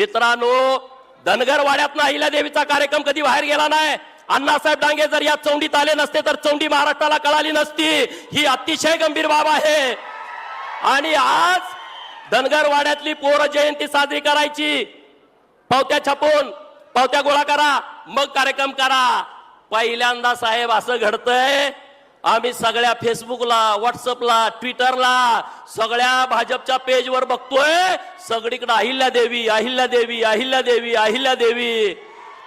मित्रांनो धनगरवाड्यात अहिल्या देवीचा कार्यक्रम कधी बाहेर गेला नाही? अण्णासाहेब डांगे जर या चौंडीत आले नसते तर चौंडी महाराष्ट्राला कळाली नसती. ही अतिशय गंभीर बाब आहे. आणि आज धनगरवाड्यातली पोर जयंती साजरी करायची. पावत्या छापून पावत्या गोळा करा मग कार्यक्रम करा. पहिल्यांदा साहेब असं घडतंय आम्ही सगळ्या फेसबुकला व्हॉट्सअपला ट्विटरला सगळ्या भाजपच्या पेजवर बघतोय. सगळीकडे अहिल्या देवी अहिल्या देवी अहिल्या देवी अहिल्या देवी.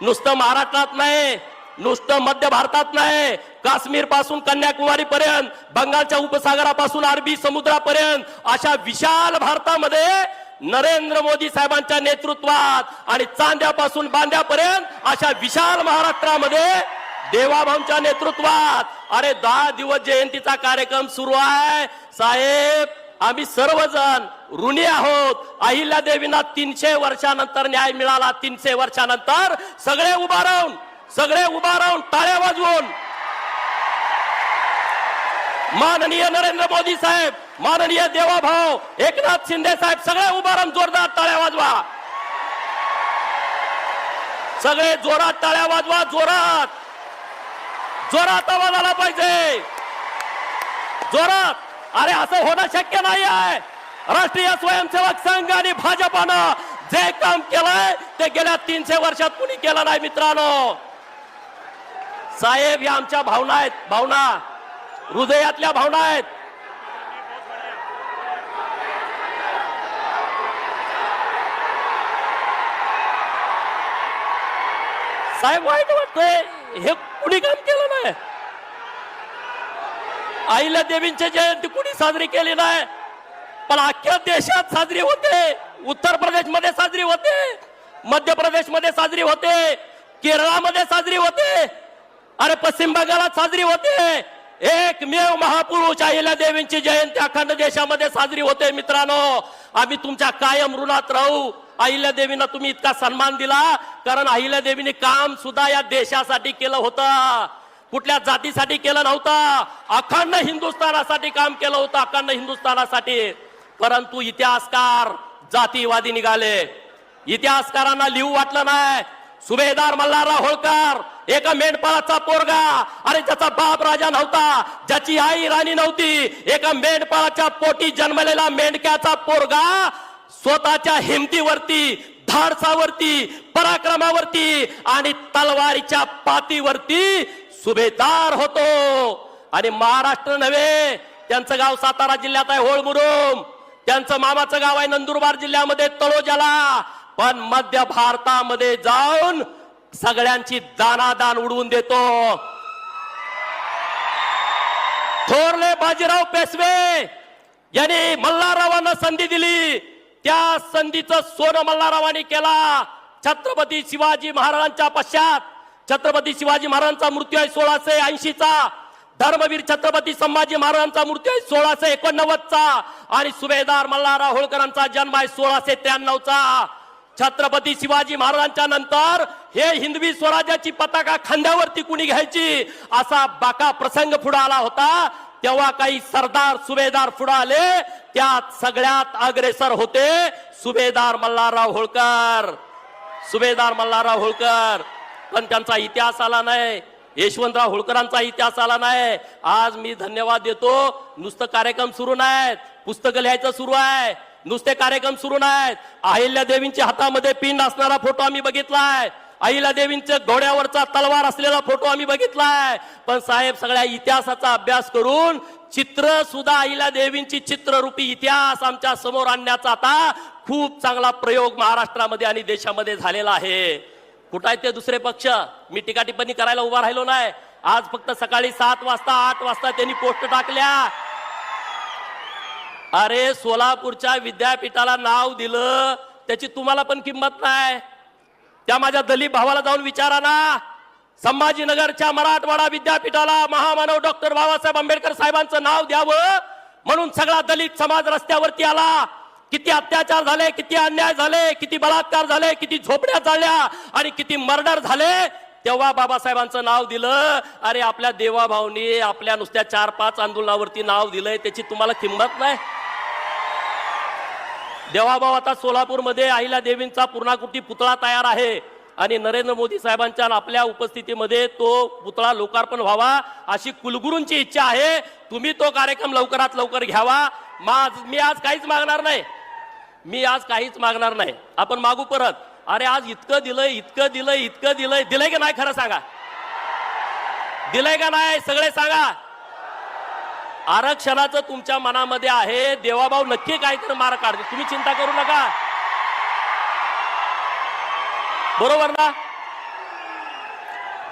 नुसतं महाराष्ट्रात नाही नुसतं मध्य भारतात नाही काश्मीरपासून कन्याकुमारी पर्यंत बंगालच्या उपसागरापासून अरबी समुद्रापर्यंत अशा विशाल भारतामध्ये नरेंद्र मोदी साहेबांच्या नेतृत्वात आणि चांद्यापासून बांद्यापर्यंत अशा विशाल महाराष्ट्रामध्ये देवाभाऊंच्या नेतृत्वात. अरे दहा दिवस जयंतीचा कार्यक्रम सुरू आहे. साहेब आम्ही सर्वजण ऋणी आहोत. अहिल्या देवींना तीनशे वर्षानंतर न्याय मिळाला. तीनशे वर्षानंतर सगळे उभा राहून सगळे उभा राहून टाळ्या वाजवून. माननीय नरेंद्र मोदी साहेब माननीय देवाभाव एकनाथ शिंदे साहेब सगळे उभा राहून जोरदार टाळ्या वाजवा. सगळे जोरात टाळ्या वाजवा जोरात. जोरात आवाज आला पाहिजे. जोरात. अरे असं होणं शक्य नाही आहे राष्ट्रीय स्वयंसेवक संघ आणि भाजपानं जे काम केलंय ते गेल्या तीनशे वर्षात कुणी केलं नाही मित्रांनो? साहेब या आमच्या भावना आहेत. भावना. हृदयातल्या भावना आहेत. साहेब वाईट वाटतंय. हे कुणी काम केलं नाही? आईला देवींची जयंती कुणी साजरी केली नाही? पण अख्ख्या देशात साजरी होते. उत्तर प्रदेशमध्ये साजरी होते. मध्य प्रदेशमध्ये साजरी होते. केरळामध्ये साजरी होते. अरे पश्चिम बंगालात साजरी होते. एकमेव महापुरुष अहिल्या देवींची जयंती अखंड देशामध्ये साजरी होते मित्रांनो. आम्ही तुमच्या कायम ऋणात राहू. अहिल्या देवींना तुम्ही इतका सन्मान दिला कारण अहिल्या देवीने काम सुद्धा या देशासाठी केलं होतं. कुठल्या जातीसाठी केलं नव्हतं. अखंड हिंदुस्थानासाठी काम केलं होतं अखंड हिंदुस्थानासाठी. परंतु इतिहासकार जातीवादी निघाले. इतिहासकारांना लिहू वाटलं नाही. सुभेदार मल्हारराव होळकर एका मेंढपाळाचा पोरगा अरे ज्याचा बाप राजा नव्हता. ज्याची आई राणी नव्हती एका मेंढपाळाच्या पोटी जन्मलेला मेंढक्याचा पोरगा स्वतःच्या हिमतीवरती धाडसावरती पराक्रमावरती आणि तलवारीच्या पातीवरती सुभेदार होतो. आणि महाराष्ट्र नव्हे त्यांचं गाव सातारा जिल्ह्यात आहे होळमुरुम. त्यांचं मामाचं गाव आहे नंदुरबार जिल्ह्यामध्ये तळोजाला पण मध्य भारतामध्ये जाऊन सगळ्यांची दानादान उडवून देतो. थोरले बाजीराव पेशवे यांनी मल्हाररावांना संधी दिली. त्या संधीचं सोनं मल्हाररावांनी केला. छत्रपती शिवाजी महाराजांच्या पश्चात छत्रपती शिवाजी महाराजांचा मृत्यू आहे सोळाशे ऐंशीचा. धर्मवीर छत्रपती संभाजी महाराजांचा मृत्यू आहे सोळाशे एकोणनव्वदचा. आणि सुभेदार मल्हारराव होळकरांचा जन्म आहे सोळाशे त्र्याण्णवचा. छत्रपती शिवाजी महाराजांच्या नंतर हे हिंदवी स्वराज्याची पताका खांद्यावरती कुणी घ्यायची? असा बाका प्रसंग पुढे आला होता. तेव्हा काही सरदार सुभेदार पुढे आले त्यात सगळ्यात अग्रेसर होते सुभेदार मल्हारराव होळकर. सुभेदार मल्हारराव होळकर. पण त्यांचा इतिहास आला नाही. यशवंतराव होळकरांचा इतिहास आला नाही. आज मी धन्यवाद देतो. नुसतं कार्यक्रम सुरू नाहीत. पुस्तकं लिहायचं सुरू आहे. नुसते कार्यक्रम सुरू नाहीत. अहिल्या देवींच्या हातामध्ये पिंड असणारा फोटो आम्ही बघितलाय. अहिल्या देवींच्या घोड्यावरचा तलवार असलेला फोटो आम्ही बघितलाय. पण साहेब सगळ्या इतिहासाचा अभ्यास करून चित्र सुद्धा अहिल्या देवींची चित्ररूपी इतिहास आमच्यासमोर आणण्याचा आता खूप चांगला प्रयोग महाराष्ट्रामध्ये आणि देशामध्ये झालेला आहे. कुठं आहे ते दुसरे पक्ष? मी टीका टिप्पणी करायला उभा राहिलो नाही. आज फक्त सकाळी सात वाजता आठ वाजता त्यांनी पोस्ट टाकल्या. अरे सोलापूरच्या विद्यापीठाला नाव दिलं त्याची तुम्हाला पण किंमत नाही. त्या माझ्या दलित भावाला जाऊन विचारा ना. संभाजीनगरच्या मराठवाडा विद्यापीठाला महामानव डॉक्टर बाबासाहेब आंबेडकर साहेबांचं नाव द्यावं म्हणून सगळा दलित समाज रस्त्यावरती आला. किती अत्याचार झाले किती अन्याय झाले किती बलात्कार झाले किती झोपड्या झाल्या आणि किती मर्डर झाले तेव्हा बाबासाहेबांचं नाव दिलं. अरे आपल्या देवाभाऊनी आपल्या नुसत्या चार पाच आंदोलनावरती नाव दिलंय त्याची तुम्हाला किंमत नाही. देवाभाऊ आता सोलापूरमध्ये अहिल्या देवींचा पूर्णाकृती पुतळा तयार आहे. आणि नरेंद्र मोदी साहेबांच्या आपल्या उपस्थितीमध्ये तो पुतळा लोकार्पण व्हावा अशी कुलगुरूंची इच्छा आहे. तुम्ही तो कार्यक्रम लवकरात लवकर घ्यावा. माझ मी आज काहीच मागणार नाही. मी आज काहीच मागणार नाही. आपण मागू परत. अरे आज इतकं दिलंय इतकं दिलंय इतकं दिलंय. दिलंय का नाही खरं सांगा? दिलंय का नाही? सगळे सांगा. आरक्षणाचं तुमच्या मनामध्ये आहे देवाभाऊ नक्की काहीतरी मार काढते तुम्ही चिंता करू नका. बरोबर ना?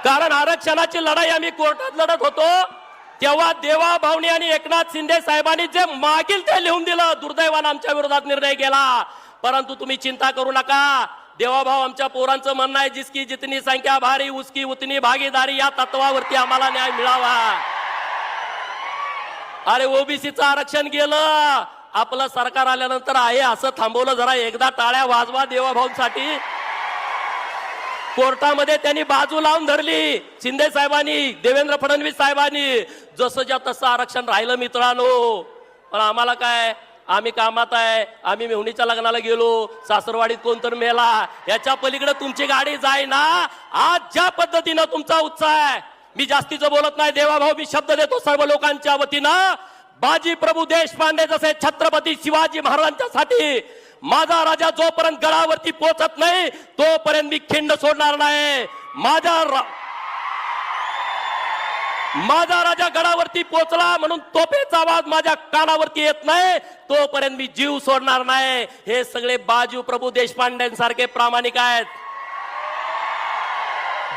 कारण आरक्षणाची लढाई आम्ही कोर्टात लढत होतो तेव्हा देवाभावनी आणि एकनाथ शिंदे साहेबांनी जे मागील ते लिहून दिलं दुर्दैवानं आमच्या विरोधात निर्णय केला. परंतु तुम्ही चिंता करू नका. देवाभाऊ आमच्या पोरांचं म्हणणं आहे जिसकी जितनी संख्या भारी उसकी उतनी भागीदारी या तत्वावरती आम्हाला न्याय मिळावा. अरे ओबीसीचं आरक्षण गेलं. आपलं सरकार आल्यानंतर आहे असं थांबवलं जरा. एकदा टाळ्या वाजवा देवाभाऊंसाठी. कोर्टामध्ये त्यांनी बाजू लावून धरली. शिंदे साहेबांनी देवेंद्र फडणवीस साहेबांनी. जसं ज्या तसं आरक्षण राहिलं मित्रांनो. पण आम्हाला काय? आम्ही कामात आहे. आम्ही मेहुणीच्या लग्नाला गेलो. सासरवाडीत कोणतर मेला. याच्या पलीकडे तुमची गाडी जाय ना आज ज्या पद्धतीनं तुमचा उत्साह आहे मी जास्तीचं बोलत नाही देवाभाऊ मी शब्द देतो सर्व लोकांच्या वतीनं. बाजी प्रभू देशपांडे जसे छत्रपती शिवाजी महाराजांच्यासाठी माझा राजा जोपर्यंत गडावरती पोहोचत नाही तोपर्यंत मी खिंड सोडणार नाही. माझा रा- माझा राजा गडावरती पोहोचला म्हणून तोपेचा आवाज माझ्या कानावरती येत नाही तोपर्यंत मी जीव सोडणार नाही. हे सगळे बाजू प्रभू देशपांडेंसारखे प्रामाणिक आहेत.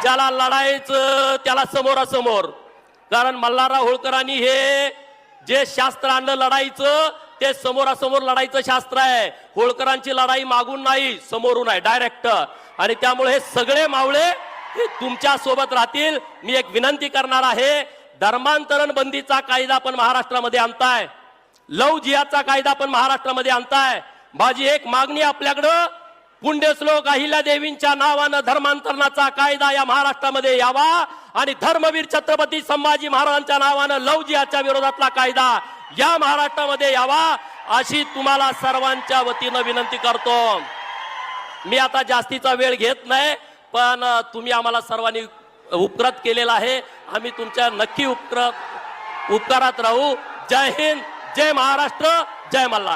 ज्याला लढायचं त्याला समोरासमोर. कारण मल्हारराव होळकरांनी हे जे शास्त्र आणलं लढायचं ते समोरासमोर लढाईचं शास्त्र आहे. होळकरांची लढाई मागून नाही समोरून आहे डायरेक्ट. आणि त्यामुळे हे सगळे मावळे हे तुमच्यासोबत राहतील. मी एक विनंती करणार आहे धर्मांतरण बंदीचा कायदा पण महाराष्ट्रामध्ये आणताय. लव जियाचा कायदा पण महाराष्ट्रामध्ये आणताय. माझी एक मागणी आपल्याकडं पुण्यश्लोक अहिल्या देवींच्या नावानं धर्मांतरणाचा कायदा या महाराष्ट्रामध्ये यावा आणि धर्मवीर छत्रपती संभाजी महाराजांच्या नावानं लवजियाच्या विरोधातला कायदा या महाराष्ट्रामध्ये यावा अशी तुम्हाला सर्वांच्या वतीनं विनंती करतो. मी आता जास्तीचा वेळ घेत नाही पण तुम्ही आम्हाला सर्वांनी उपकृत केलेला आहे. आम्ही तुमच्या नक्की उपकृत उपकारात राहू. जय हिंद जय महाराष्ट्र जय मल्हार.